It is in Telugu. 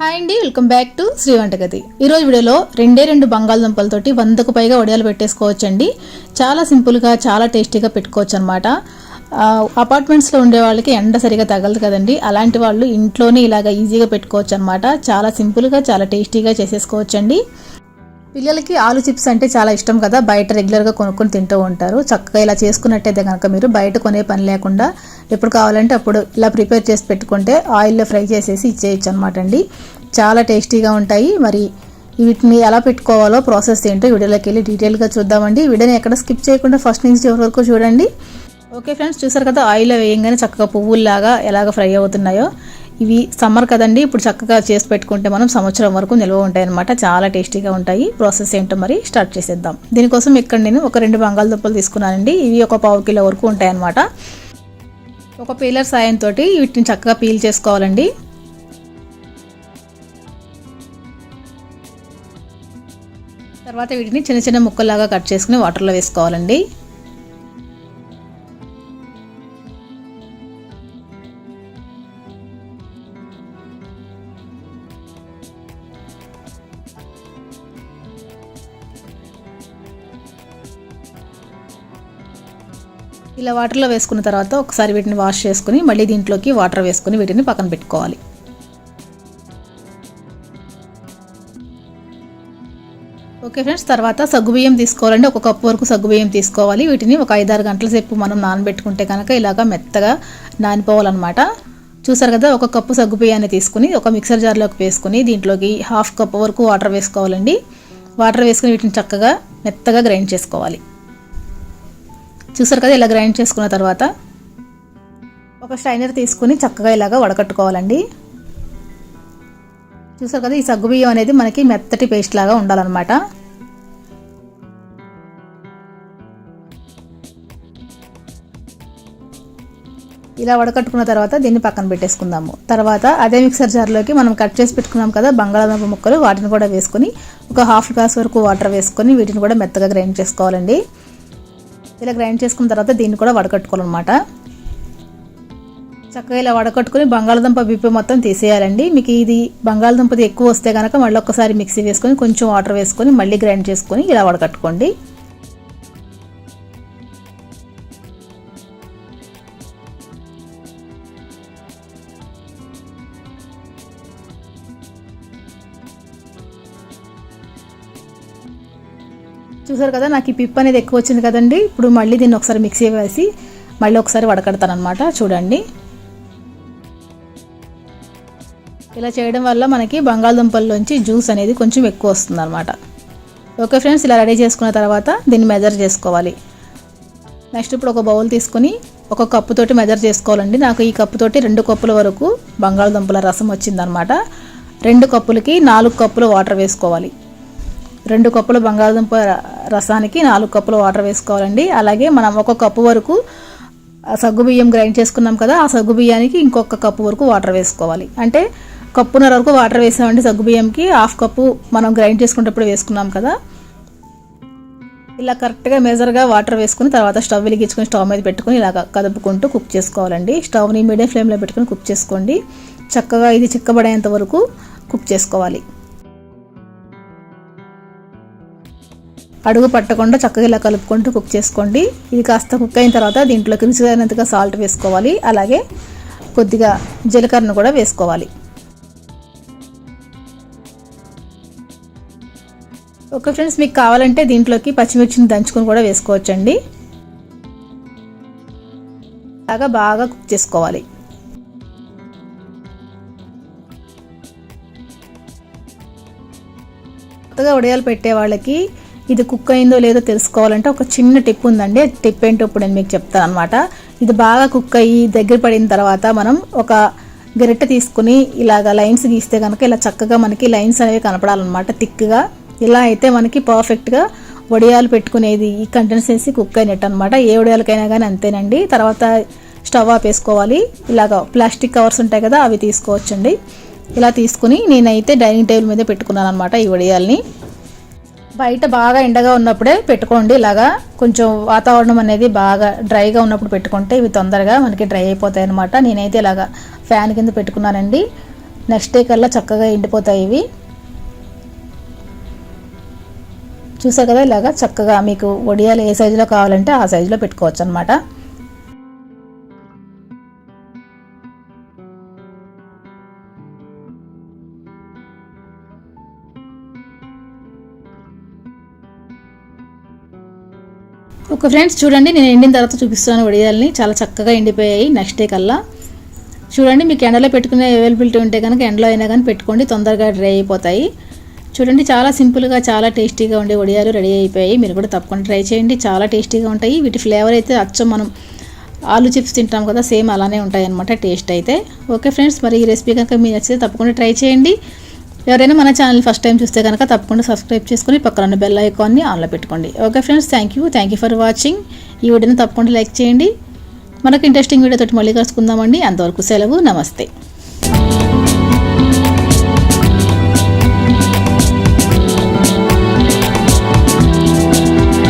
హాయ్ అండి వెల్కమ్ బ్యాక్ టు శ్రీ వంటగది. ఈరోజు వీడియోలో రెండే రెండు బంగాళదుంపలతోటి వందకు పైగా వడియాలు పెట్టేసుకోవచ్చండి. చాలా సింపుల్గా చాలా టేస్టీగా పెట్టుకోవచ్చు అనమాట అపార్ట్మెంట్స్లో ఉండే వాళ్ళకి ఎండ సరిగా తగలదు కదండి. అలాంటి వాళ్ళు ఇంట్లోనే ఇలాగ ఈజీగా పెట్టుకోవచ్చు అనమాట చాలా సింపుల్గా చాలా టేస్టీగా చేసేసుకోవచ్చండి. పిల్లలకి ఆలు చిప్స్ అంటే చాలా ఇష్టం కదా బయట రెగ్యులర్గా కొనుక్కొని తింటూ ఉంటారు. చక్కగా ఇలా చేసుకున్నట్టయితే కనుక మీరు బయట కొనే పని లేకుండా ఎప్పుడు కావాలంటే అప్పుడు ఇలా ప్రిపేర్ చేసి పెట్టుకుంటే ఆయిల్లో ఫ్రై చేసేసి ఇచ్చేయచ్చు అనమాట అండి. చాలా టేస్టీగా ఉంటాయి. మరి వీటిని ఎలా పెట్టుకోవాలో ప్రాసెస్ ఏంటో వీడియోలోకి వెళ్ళి డీటెయిల్గా చూద్దామండి. వీడియోని ఎక్కడ స్కిప్ చేయకుండా ఫస్ట్ నుంచి చివరి వరకు చూడండి. ఓకే ఫ్రెండ్స్ చూసారు కదా ఆయిల్లో వేయంగానే చక్కగా పువ్వుల్లాగా ఎలాగ ఫ్రై అవుతున్నాయో. ఇవి సమ్మర్ కదండి ఇప్పుడు చక్కగా చేసి పెట్టుకుంటే మనం సంవత్సరం వరకు నిల్వ ఉంటాయి అనమాట చాలా టేస్టీగా ఉంటాయి. ప్రాసెస్ ఏంటో మరి స్టార్ట్ చేసేద్దాం. దీనికోసం ఇక్కడ నేను ఒక రెండు బంగాళదుంపలు తీసుకున్నానండి. ఇవి ఒక పావు కిలో వరకు ఉంటాయి అనమాట ఒక పీలర్ సాయంతో వీటిని చక్కగా పీల్ చేసుకోవాలండి. తర్వాత వీటిని చిన్న చిన్న ముక్కల్లాగా కట్ చేసుకుని వాటర్లో వేసుకోవాలండి. ఇలా వాటర్లో వేసుకున్న తర్వాత ఒకసారి వీటిని వాష్ చేసుకుని మళ్ళీ దీంట్లోకి వాటర్ వేసుకుని వీటిని పక్కన పెట్టుకోవాలి. ఓకే ఫ్రెండ్స్ తర్వాత సగ్గుబియ్యం తీసుకోవాలండి. ఒక కప్పు వరకు సగ్గుబియ్యం తీసుకోవాలి. వీటిని ఒక ఐదారు గంటల సేపు మనం నానబెట్టుకుంటే కనుక ఇలాగా మెత్తగా నానిపోవాలన్నమాట. చూసారు కదా ఒక కప్పు సగ్గుబియ్యాన్ని తీసుకుని ఒక మిక్సర్ జార్లోకి వేసుకుని దీంట్లోకి హాఫ్ కప్ వరకు వాటర్ వేసుకోవాలండి. వాటర్ వేసుకుని వీటిని చక్కగా మెత్తగా గ్రైండ్ చేసుకోవాలి. చూసారు కదా ఇలా గ్రైండ్ చేసుకున్న తర్వాత ఒక స్ట్రైనర్ తీసుకుని చక్కగా ఇలాగా వడకట్టుకోవాలండి. చూసారు కదా ఈ సగ్గుబియ్యం అనేది మనకి మెత్తటి పేస్ట్ లాగా ఉండాలన్నమాట. ఇలా వడకట్టుకున్న తర్వాత దీన్ని పక్కన పెట్టేసుకుందాము. తర్వాత అదే మిక్సర్ జార్లోకి మనం కట్ చేసి పెట్టుకున్నాం కదా బంగాళాదుంప ముక్కలు వాటిని కూడా వేసుకొని ఒక హాఫ్ గ్లాస్ వరకు వాటర్ వేసుకొని వీటిని కూడా మెత్తగా గ్రైండ్ చేసుకోవాలండి. ఇలా గ్రైండ్ చేసుకున్న తర్వాత దీన్ని కూడా వడకట్టుకోవాలన్నమాట. చక్కగా ఇలా వడకట్టుకుని బంగాళదుంప బిప్పి మొత్తం తీసేయాలండి. మీకు ఇది బంగాళదుంపది ఎక్కువ వస్తే కనుక మళ్ళీ ఒక్కసారి మిక్సీ వేసుకొని కొంచెం వాటర్ వేసుకొని మళ్ళీ గ్రైండ్ చేసుకొని ఇలా వడకట్టుకోండి. చూసారు కదా నాకు ఈ పిప్ అనేది ఎక్కువ వచ్చింది కదండి. ఇప్పుడు మళ్ళీ దీన్ని ఒకసారి మిక్సీ వేసి మళ్ళీ ఒకసారి వడకడతాను అనమాట చూడండి. ఇలా చేయడం వల్ల మనకి బంగాళదుంపల్లోంచి జ్యూస్ అనేది కొంచెం ఎక్కువ వస్తుంది అనమాట ఓకే ఫ్రెండ్స్ ఇలా రెడీ చేసుకున్న తర్వాత దీన్ని మెజర్ చేసుకోవాలి. నెక్స్ట్ ఇప్పుడు ఒక బౌల్ తీసుకుని ఒక కప్పుతోటి మెజర్ చేసుకోవాలండి. నాకు ఈ కప్పుతోటి రెండు కప్పుల వరకు బంగాళదుంపల రసం వచ్చిందనమాట రెండు కప్పులకి నాలుగు కప్పులు వాటర్ వేసుకోవాలి. రెండు కప్పులు బంగాళదుంప రసానికి నాలుగు కప్పులు వాటర్ వేసుకోవాలండి. అలాగే మనం ఒక కప్పు వరకు సగ్గు బియ్యం గ్రైండ్ చేసుకున్నాం కదా ఆ సగ్గు బియ్యానికి ఇంకొక కప్పు వరకు వాటర్ వేసుకోవాలి. అంటే కప్పున్నర వరకు వాటర్ వేసామండి సగ్గు బియ్యంకి హాఫ్ కప్పు మనం గ్రైండ్ చేసుకునేటప్పుడు వేసుకున్నాం కదా. ఇలా కరెక్ట్గా మెజర్గా వాటర్ వేసుకుని తర్వాత స్టవ్ వెలిగించుకొని స్టవ్ మీద పెట్టుకుని ఇలా కదుపుకుంటూ కుక్ చేసుకోవాలండి. స్టవ్ని మీడియం ఫ్లేమ్లో పెట్టుకుని కుక్ చేసుకోండి. చక్కగా ఇది చిక్కబడేంత వరకు కుక్ చేసుకోవాలి. అడుగు పట్టకుండా చక్కగా ఇలా కలుపుకుంటూ కుక్ చేసుకోండి. ఇది కాస్త కుక్ అయిన తర్వాత దీంట్లోకి రుచిగా సాల్ట్ వేసుకోవాలి. అలాగే కొద్దిగా జీలకర్రను కూడా వేసుకోవాలి. ఓకే ఫ్రెండ్స్ మీకు కావాలంటే దీంట్లోకి పచ్చిమిర్చిని దంచుకొని కూడా వేసుకోవచ్చండి. అలాగా బాగా కుక్ చేసుకోవాలి. కొత్తగా ఉడయాలు పెట్టే వాళ్ళకి ఇది కుక్ అయిందో లేదో తెలుసుకోవాలంటే ఒక చిన్న టిప్ ఉందండి. టిప్ ఏంటో ఇప్పుడు నేను మీకు చెప్తాను అనమాట ఇది బాగా కుక్ అయ్యి దగ్గర పడిన తర్వాత మనం ఒక గరిటె తీసుకుని ఇలాగ లైన్స్ గీస్తే కనుక ఇలా చక్కగా మనకి లైన్స్ అనేవి కనపడాలన్నమాట థిక్గా. ఇలా అయితే మనకి పర్ఫెక్ట్గా వడియాలు పెట్టుకునేది ఈ కంటెన్సెన్సీ కుక్ అయినట్టు అనమాట ఏ వడియాలకైనా కానీ అంతేనండి. తర్వాత స్టవ్ ఆపేసుకోవాలి ఇలాగ ప్లాస్టిక్ కవర్స్ ఉంటాయి కదా అవి తీసుకోవచ్చండి. ఇలా తీసుకుని నేనైతే డైనింగ్ టేబుల్ మీద పెట్టుకున్నాను అనమాట ఈ వడియాల్ని. బయట బాగా ఎండగా ఉన్నప్పుడే పెట్టుకోండి. ఇలాగా కొంచెం వాతావరణం అనేది బాగా డ్రైగా ఉన్నప్పుడు పెట్టుకుంటే ఇవి తొందరగా మనకి డ్రై అయిపోతాయి అనమాట నేనైతే ఇలాగా ఫ్యాన్ కింద పెట్టుకున్నానండి. నెక్స్ట్ డే కల్లా చక్కగా ఎండిపోతాయి ఇవి. చూసా కదా ఇలాగా చక్కగా మీకు వడియాలు ఏ సైజులో కావాలంటే ఆ సైజులో పెట్టుకోవచ్చు అనమాట ఒక ఫ్రెండ్స్ చూడండి నేను ఎండిన తర్వాత చూపిస్తాను వడియాల్ని చాలా చక్కగా ఎండిపోయాయి. నెక్స్ట్ డే కల్లా. చూడండి మీకు ఎండలో పెట్టుకునే అవైలబిలిటీ ఉంటే కనుక ఎండలో అయినా కానీ పెట్టుకోండి. తొందరగా డ్రై అయిపోతాయి. చూడండి చాలా సింపుల్గా చాలా టేస్టీగా ఉండే వడియాలు రెడీ అయిపోయాయి. మీరు కూడా తప్పకుండా ట్రై చేయండి. చాలా టేస్టీగా ఉంటాయి. వీటి ఫ్లేవర్ అయితే అచ్చం మనం ఆలు చిప్స్ తింటాం కదా సేమ్ అలానే ఉంటాయి అనమాట టేస్ట్ అయితే. ఓకే ఫ్రెండ్స్ మరి ఈ రెసిపీ కనుక మీరు నచ్చితే తప్పకుండా ట్రై చేయండి. ఎవరైనా మన ఛానల్ ఫస్ట్ టైం చూస్తే కనుక తప్పకుండా సబ్స్క్రైబ్ చేసుకొని పక్కన బెల్ ఐకాన్ని ఆన్లో పెట్టుకోండి. Okay friends thank you thank you for watching ఈ వీడియోని తప్పకుండా లైక్ చేయండి. మనకు ఇంట్రెస్టింగ్ వీడియోతో మళ్ళీ కలుసుకుందామండి. అంతవరకు సెలవు. నమస్తే.